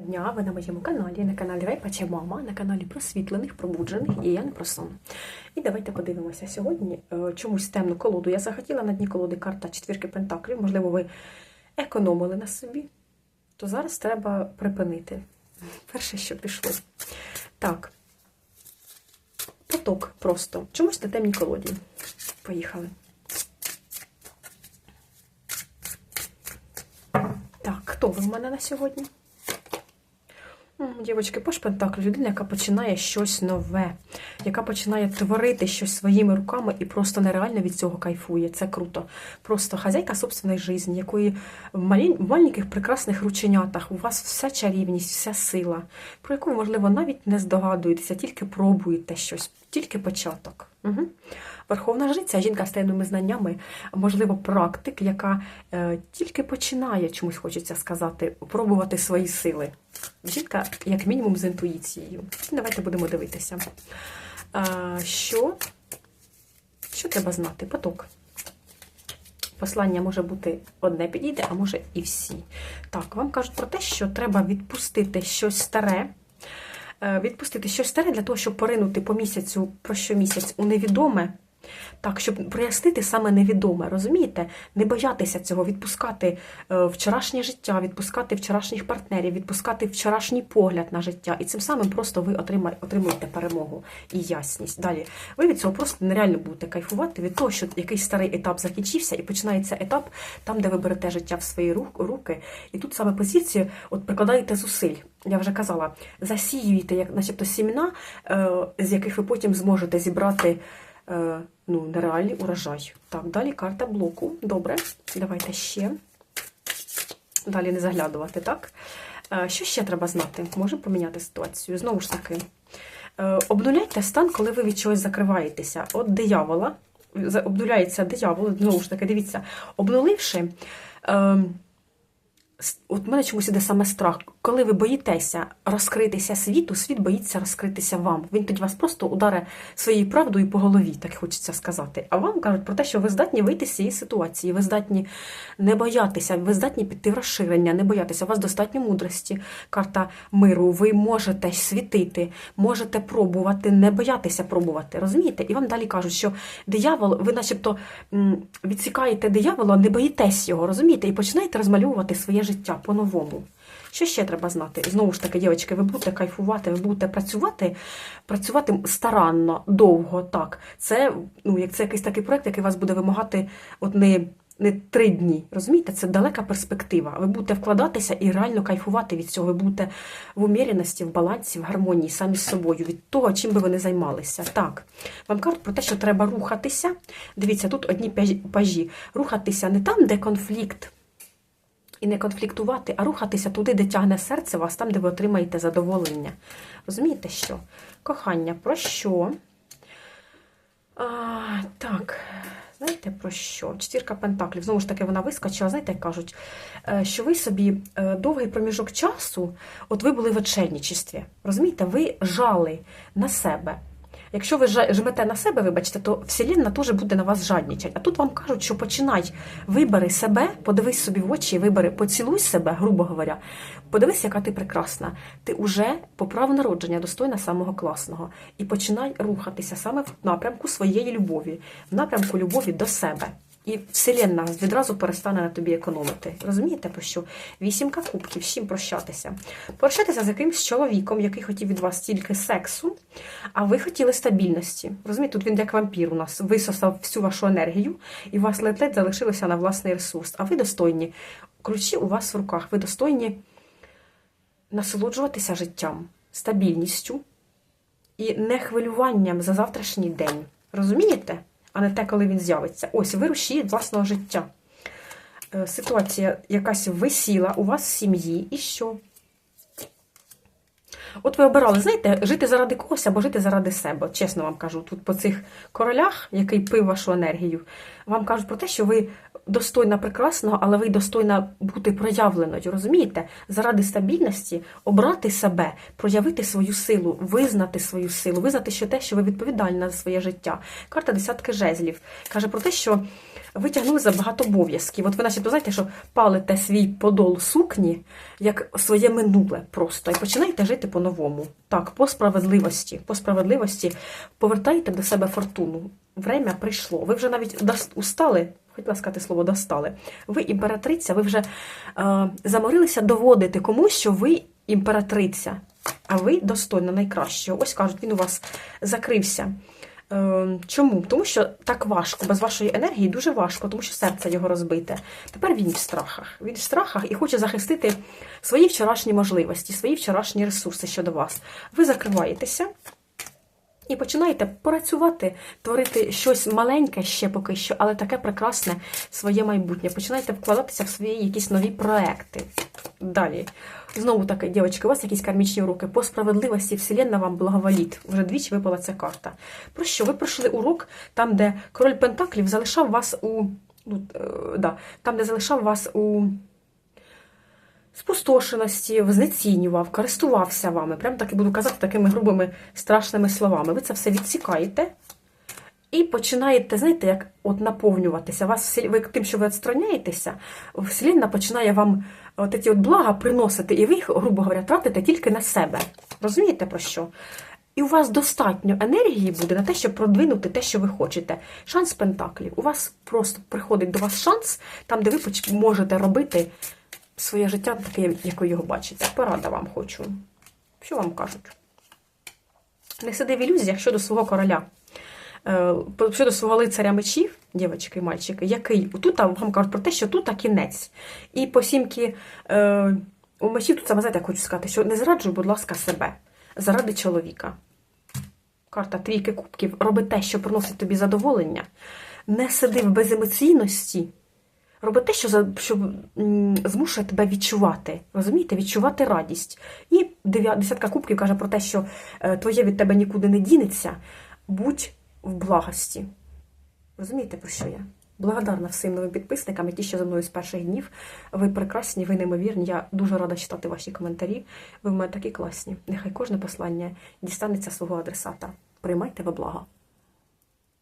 Дня, ви на моєму каналі, на каналі Райпача Мама, на каналі просвітлених, пробуджених і я не про сон. І давайте подивимося сьогодні. е, Чомусь темну колоду. Я захотіла на дні колоди карта четвірки пентаклів. Можливо, ви економили на собі, то зараз треба припинити. Перше, що пішло. Так. Поток просто. Чомусь на темній колоді. Поїхали. Так, хто ви в мене на сьогодні? Дівочки, по шпентаклю людина, яка починає щось нове, яка починає творити щось своїми руками і просто нереально від цього кайфує. Це круто. Просто хазяйка собственної житті, якої в маленьких прекрасних рученятах у вас вся чарівність, вся сила, про яку, можливо, навіть не здогадуєтеся, тільки пробуєте щось, тільки початок. Угу. Верховна жриця, жінка з таємними знаннями, можливо, практик, яка е, тільки починає, чомусь хочеться сказати, пробувати свої сили. Жінка, як мінімум, з інтуїцією. Давайте будемо дивитися. Що, що треба знати? Поток. Послання може бути одне підійде, а може і всі. Так, вам кажуть про те, що треба відпустити щось старе. Е, Відпустити щось старе для того, щоб поринути по місяцю, про щомісяць у невідоме. Так, щоб прояснити саме невідоме, розумієте? Не боятися цього, відпускати е, вчорашнє життя, відпускати вчорашніх партнерів, відпускати вчорашній погляд на життя. І цим самим просто ви отримуєте перемогу і ясність. Далі ви від цього просто нереально будете кайфувати від того, що якийсь старий етап закінчився, і починається етап там, де ви берете життя в свої руки. І тут саме позицію от прикладаєте зусиль. Я вже казала, засіюєте, як начебто сімена, е, з яких ви потім зможете зібрати ну, нереальний урожай. Так, далі карта блоку. Добре, давайте ще. Далі не заглядувати, так? Е, Що ще треба знати? Можемо поміняти ситуацію. Знову ж таки, е, обнуляйте стан, коли ви від чогось закриваєтеся. От диявола, обнуляється диявол, знову ж таки, дивіться, обнуливши. е, От в мене чомусь іде саме страх. Коли ви боїтеся розкритися світу, світ боїться розкритися вам. Він тоді вас просто ударе своєю правдою по голові, так хочеться сказати. А вам кажуть про те, що ви здатні вийти з цієї ситуації, ви здатні не боятися, ви здатні піти в розширення, не боятися. У вас достатньо мудрості, карта миру. Ви можете світити, можете пробувати, не боятися пробувати. Розумієте? І вам далі кажуть, що диявол, ви начебто відсікаєте диявола, не боїтесь його, розумієте? І починаєте розмальовувати своє життя по-новому. Що ще треба знати? Знову ж таки, дівчатки, ви будете кайфувати, ви будете працювати, працювати старанно, довго, так. Це, ну, як це якийсь такий проєкт, який вас буде вимагати от не, не три дні. Розумієте, це далека перспектива. Ви будете вкладатися і реально кайфувати від цього. Ви будете в уміряності, в балансі, в гармонії самі з собою, від того, чим би ви не займалися. Так, вам кажуть про те, що треба рухатися. Дивіться, тут одні пажі. Рухатися не там, де конфлікт і не конфліктувати, а рухатися туди, де тягне серце вас, там, де ви отримаєте задоволення. Розумієте що? Кохання, про що? А, так, знаєте про що? Четвірка пентаклів. Знову ж таки, вона вискочила, знаєте, як кажуть, е, що ви собі е, довгий проміжок часу, от ви були в очельничестві. Розумієте, ви жали на себе. Якщо ви жмете на себе, вибачте, то Вселенна теж буде на вас жаднічать. А тут вам кажуть, що починай, вибери себе, подивись собі в очі, вибери, поцілуй себе, грубо говоря. Подивись, яка ти прекрасна. Ти уже по праву народження достойна самого класного. І починай рухатися саме в напрямку своєї любові, в напрямку любові до себе. І Вселенна відразу перестане на тобі економити. Розумієте про що? Вісімка кубків, чим прощатися? Прощатися з якимсь чоловіком, який хотів від вас тільки сексу, а ви хотіли стабільності. Розумієте, тут він як вампір у нас висосав всю вашу енергію, і у вас ледь-ледь залишилося на власний ресурс. А ви достойні. Ключі у вас в руках. Ви достойні насолоджуватися життям, стабільністю і не хвилюванням за завтрашній день. Розумієте? А не те, коли він з'явиться. Ось ви руші власного життя. Е, Ситуація якась висіла у вас в сім'ї, і що? От ви обирали, знаєте, жити заради когось або жити заради себе. Чесно вам кажу, тут по цих королях, який пив вашу енергію, вам кажуть про те, що ви достойна прекрасного, але ви достойна бути проявленою. Розумієте? Заради стабільності обрати себе, проявити свою силу, визнати свою силу, визнати, що те, що ви відповідальна за своє життя. Карта десятки жезлів каже про те, що ви тягнули за багато обов'язків. От ви начебто знаєте, що палите свій подол сукні як своє минуле просто і починаєте жити по-новому. Так, по справедливості. По справедливості повертаєте до себе фортуну. Время прийшло. Ви вже навіть устали, хотіла сказати слово достали. Ви імператриця, ви вже е, заморилися доводити комусь, що ви імператриця, а ви достойна найкращого. Ось кажуть, він у вас закрився. Е, Чому? Тому що так важко, без вашої енергії дуже важко, тому що серце його розбите. Тепер він в страхах. Він в страхах і хоче захистити свої вчорашні можливості, свої вчорашні ресурси щодо вас. Ви закриваєтеся і починаєте працювати, творити щось маленьке ще поки що, але таке прекрасне своє майбутнє. Починаєте вкладатися в свої якісь нові проекти. Далі. Знову таки, дівчатки, у вас якісь кармічні уроки. По справедливості Вселенна вам благоволіт. Вже двічі випала ця карта. Про що? Ви пройшли урок там, де король Пентаклів залишав вас у. Ну, е, да, там, де залишав вас у спустошеності, знецінював, користувався вами. Прям так і буду казати такими грубими страшними словами. Ви це все відсікаєте і починаєте, знаєте, як от наповнюватися. Вас ви тим, що ви відстраняєтеся, Вселенна починає вам от ці от блага приносити, і ви їх, грубо говоря, тратите тільки на себе. Розумієте про що? І у вас достатньо енергії буде на те, щоб продвинути те, що ви хочете. Шанс пентаклів. У вас просто приходить до вас шанс, там, де ви можете робити своє життя таке, як ви його бачите. Порада вам хочу. Що вам кажуть? Не сиди в ілюзіях щодо свого короля. Е, Щодо свого лицаря мечів, дівчатки і мальчики, який тут вам кажуть про те, що тут кінець. І по сімки е, у мечів тут саме знаєте, я хочу сказати, що не зраджуй, будь ласка, себе заради чоловіка. Карта трійки кубків. Роби те, що приносить тобі задоволення. Не сиди в беземоційності. Роби те, що, що змушує тебе відчувати. Розумієте? Відчувати радість. І десятка кубків каже про те, що е, твоє від тебе нікуди не дінеться. Будь в благості. Розумієте, про що я? Благодарна всім новим підписникам, ті, що за мною з перших днів. Ви прекрасні, ви неймовірні. Я дуже рада читати ваші коментарі. Ви в мене такі класні. Нехай кожне послання дістанеться свого адресата. Приймайте во благо.